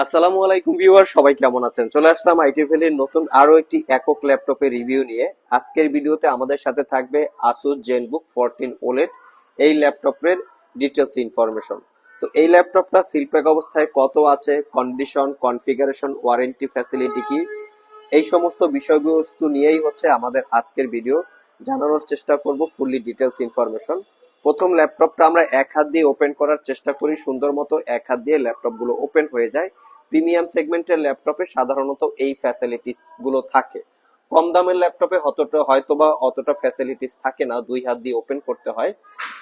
আসসালামু আলাইকুম ভিউয়ার, সবাই কেমন আছেন? চলে আসলাম আইটি ভ্যালির নতুন আরও একটি একক ল্যাপটপের রিভিউ নিয়ে। আজকের ভিডিওতে আমাদের সাথে থাকবে আসুস জেনবুক ফোরটিন ওলেট এই ল্যাপটপের ডিটেলস ইনফরমেশন তো এই ল্যাপটপটা শিল্পেক অবস্থায় কত আছে কন্ডিশন কনফিগারেশন ওয়ারেন্টি ফ্যাসিলিটি কি? এই সমস্ত বিষয়বস্তু নিয়েই হচ্ছে আমাদের আজকের ভিডিও। জানানোর চেষ্টা করব ফুললি ডিটেলস ইনফরমেশন প্রথম ল্যাপটপটা আমরা এক হাত দিয়ে ওপেন করার চেষ্টা করি, সুন্দর মতো এক হাত দিয়ে ল্যাপটপগুলো ওপেন হয়ে যায়। প্রিমিয়াম সেগমেন্টের ল্যাপটপে সাধারণত এই ফ্যাসিলিটিসগুলো থাকে। কম দামের ল্যাপটপে অতটা হয়তো বা অতটা ফ্যাসিলিটিস থাকে না, দুই হাত দিয়ে ওপেন করতে হয়।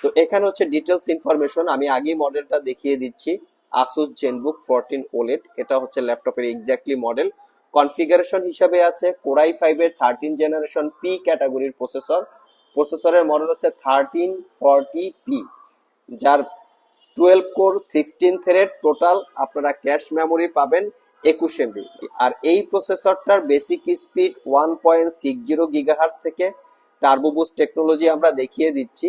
তো এখানে হচ্ছে ডিটেলস ইনফরমেশন আমি আগেই মডেলটা দেখিয়ে দিচ্ছি। আসুস জেনবুক ফোরটিন ওলেট এটা হচ্ছে ল্যাপটপের এক্স্যাক্টলি মডেল কনফিগারেশন হিসাবে আছে কোরাই ফাইভের থার্টিন জেনারেশন পি ক্যাটাগরির প্রসেসর প্রসেসরের মডেল হচ্ছে থার্টিন ফর্টি পি যার twelve core, sixteen thread, total আপনারা ক্যাশ মেমোরি পাবেন একুশ এমবি। আর এই প্রসেসরটার basic speed one point six zero gigahertz থেকে টার্বোবুস টেকনোলজি আমরা দেখিয়ে দিচ্ছি।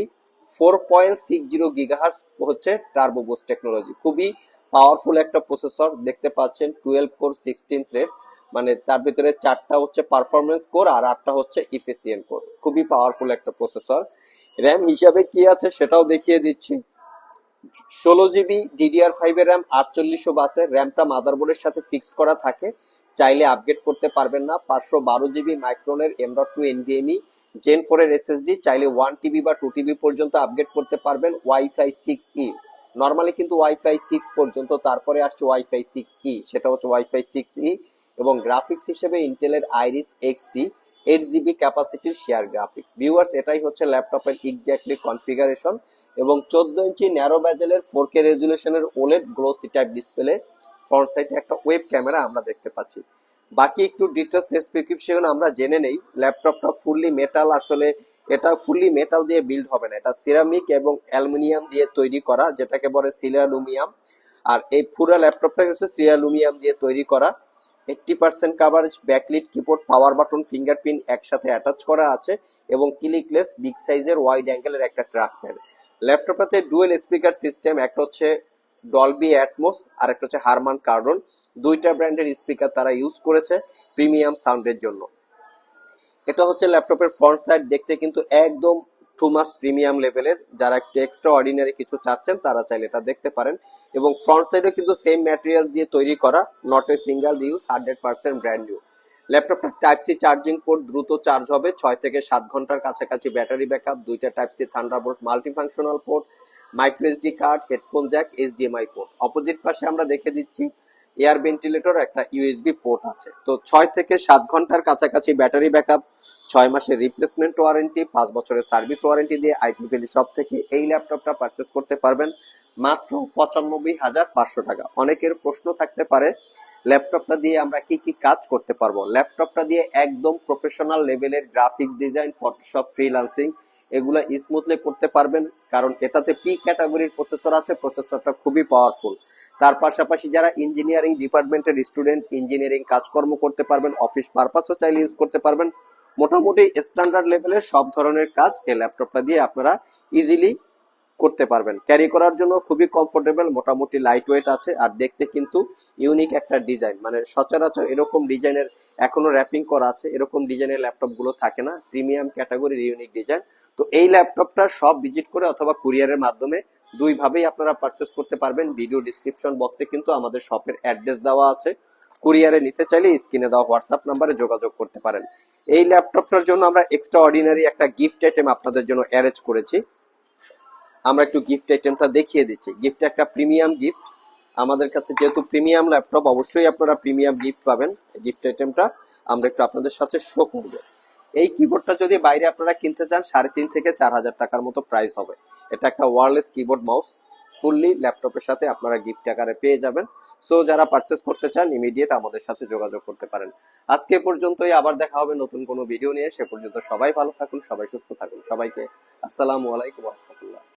Four point six zero gigahertz হচ্ছে টার্বোবুস টেকনোলজি। খুবই পাওয়ারফুল একটা প্রসেসর, দেখতে পাচ্ছেন টুয়েলভ কোর, সিক্সটিন থ্রেড মানে তার ভিতরে চারটা হচ্ছে পারফরমেন্স কোর আর আটটা হচ্ছে ইফিসিয়েন্ট কোর। খুবই পাওয়ারফুল একটা প্রসেসর। র্যাম হিসাবে কি আছে সেটাও দেখিয়ে দিচ্ছি। ষোলো জিবি ডিডিআর ফাইভের র্যাম আটচল্লিশশো বাসের র্যামটা মাদারবোর্ডের সাথে ফিক্স করা থাকে। চাইলে আপগ্রেড করতে পারবেন না। পাঁচশো বারো GB মাইক্রোনের M dot two NVMe gen four এর এসএসডি চাইলে ওয়ান টিবি বা টু টিবি পর্যন্ত আপগ্রেড করতে পারবেন ওয়াইফাই সিক্স ই নর্মালি কিন্তু ওয়াইফাই সিক্স পর্যন্ত, তারপরে আসছে ওয়াইফাই সিক্স ই সেটা হচ্ছে ওয়াইফাই সিক্স ই এবং গ্রাফিক্স হিসেবে ইন্টেলের আইরিস এক্সি এইট জিবি ক্যাপাসিটির শেয়ার গ্রাফিক্স ভিউয়ার্স এটাই হচ্ছে ল্যাপটপের এক্স্যাক্টলি কনফিগারেশন এবং চোদ্দ ইঞ্চি ন্যারো ব্যাজেলের four K রেজুলেশনের OLED glossy type display front সাইডে একটা ওয়েব ক্যামেরা আমরা দেখতে পাচ্ছি। বাকি একটু ডিটেলস স্পেসিফিকেশন আমরা জেনে নেই। ল্যাপটপটা ফুললি মেটাল আসলে এটা ফুললি মেটাল দিয়ে বিল্ড হবে না। এটা সিরামিক এবং অ্যালুমিনিয়াম দিয়ে তৈরি করা, যেটাকে বলে সিলিয়ালুমিয়াম আর এই পুরো ল্যাপটপটা হচ্ছে সিলিয়ালুমিয়াম দিয়ে তৈরি করা। Eighty percent coverage backlit keyboard power button fingerprint একসাথে অ্যাটাচ করা আছে এবং ক্লিকলেস বিগ সাইজের ওয়াইড অ্যাঙ্গেলের একটা ট্রাক প্যাড ল্যাপটপটাতে ডুয়েল স্পিকার সিস্টেম একটা হচ্ছে ডলবি অ্যাটমোস আর একটা হচ্ছে হারমান কার্ডন দুইটা ব্র্যান্ডের স্পিকার তারা ইউজ করেছে প্রিমিয়াম সাউন্ডের জন্য। এটা হচ্ছে ল্যাপটপের ফ্রন্ট সাইড দেখতে কিন্তু একদম টু মাস প্রিমিয়াম লেভেলের যারা একটু এক্সট্রা অর্ডিনারি কিছু চাচ্ছেন, তারা চাইলে এটা দেখতে পারেন। এবং ফ্রন্ট সাইডও কিন্তু সেম ম্যাটেরিয়াল দিয়ে তৈরি করা not a single use hundred percent brand new ল্যাপটপটা টাইপ সি চার্জিং পোর্ট দ্রুত চার্জ হবে, ছয় থেকে সাত ঘণ্টার কাছাকাছি ব্যাটারি ব্যাকআপ দুইটা type C Thunderbolt multifunctional port micro SD card headphone jack HDMI port opposite পাশে আমরা দেখে দিচ্ছি এয়ার ভেন্টিলেটর একটা ইউএসবি পোর্ট আছে। তো ছয় থেকে সাত ঘণ্টার কাছাকাছি ব্যাটারি ব্যাকআপ ছয় মাসের রিপ্লেসমেন্ট ওয়ারেন্টি পাঁচ বছরের সার্ভিস ওয়ারেন্টি দিয়ে আইটি ভ্যালি শপ থেকে এই ল্যাপটপটা পারচেস করতে পারবেন। মাত্র পঁচানব্বই হাজার পাঁচশো টাকা। অনেকের প্রশ্ন থাকতে পারে, ল্যাপটপটা দিয়ে আমরা কি কি কাজ করতে পারব? ল্যাপটপটা দিয়ে একদম প্রফেশনাল লেভেলের গ্রাফিক্স ডিজাইন ফটোশপ ফ্রিলান্সিং এগুলা স্মুথলি করতে পারবেন, কারণ এটাতে পি ক্যাটাগরির প্রসেসর আছে প্রসেসরটা খুবই পাওয়ারফুল তার পাশাপাশি যারা ইঞ্জিনিয়ারিং ডিপার্টমেন্টের স্টুডেন্ট ইঞ্জিনিয়ারিং কাজকর্ম করতে পারবেন অফিস পারপাসও চাইলে ইউজ করতে পারবেন। মোটামুটি স্ট্যান্ডার্ড লেভেলের সব ধরনের কাজ এই ল্যাপটপটা দিয়ে আপনারা ইজিলি করতে পারবেন। ক্যারি করার জন্য খুবই কমফোর্টেবল মোটামুটি লাইট ওয়েট আছে আর দেখতে কিন্তু ইউনিক একটা ডিজাইন মানে সচরাচর এরকম ডিজাইনের এখনও র্যাপিং করা আছে, এরকম ডিজাইনের ল্যাপটপগুলো থাকে না। প্রিমিয়াম ক্যাটাগরির ইউনিক ডিজাইন তো এই ল্যাপটপটা সব ভিজিট করে অথবা কুরিয়ারের মাধ্যমে দুই ভাবেই আপনারা পারচেস করতে পারবেন। ভিডিও ডিসক্রিপশন বক্সে কিন্তু আমাদের শপের অ্যাড্রেস দেওয়া আছে। কুরিয়ারে নিতে চাইলে স্ক্রিনে দেওয়া হোয়াটসঅ্যাপ নাম্বারে যোগাযোগ করতে পারেন। এই ল্যাপটপটার জন্য আমরা এক্সট্রা অর্ডিনারি একটা গিফট আইটেম আপনাদের জন্য অ্যারেঞ্জ করেছি। আমরা একটু গিফট আইটেমটা দেখিয়ে দিচ্ছি। গিফট একটা প্রিমিয়াম গিফট আমাদের কাছে যেহেতু প্রিমিয়াম ল্যাপটপ অবশ্যই আপনারা প্রিমিয়াম গিফট পাবেন। গিফট আইটেমটা আমরা একটু আপনাদের সাথে শো করব। এই কিবোর্ডটা যদি বাইরে আপনারা কিনতে চান, সাড়ে তিন থেকে চার হাজার টাকার মতো প্রাইস হবে। এটা একটা ওয়ারলেস কিবোর্ড মাউস ফুললি ল্যাপটপের সাথে আপনারা গিফট আকারে পেয়ে যাবেন। সো যারা পারচেস করতে চান ইমিডিয়েট আমাদের সাথে যোগাযোগ করতে পারেন। আজকে পর্যন্তই। আবার দেখা হবে নতুন কোনো ভিডিও নিয়ে। সে পর্যন্ত সবাই ভালো থাকুন, সবাই সুস্থ থাকুন। সবাইকে আসসালামু আলাইকুম রহমতুল্লাহ।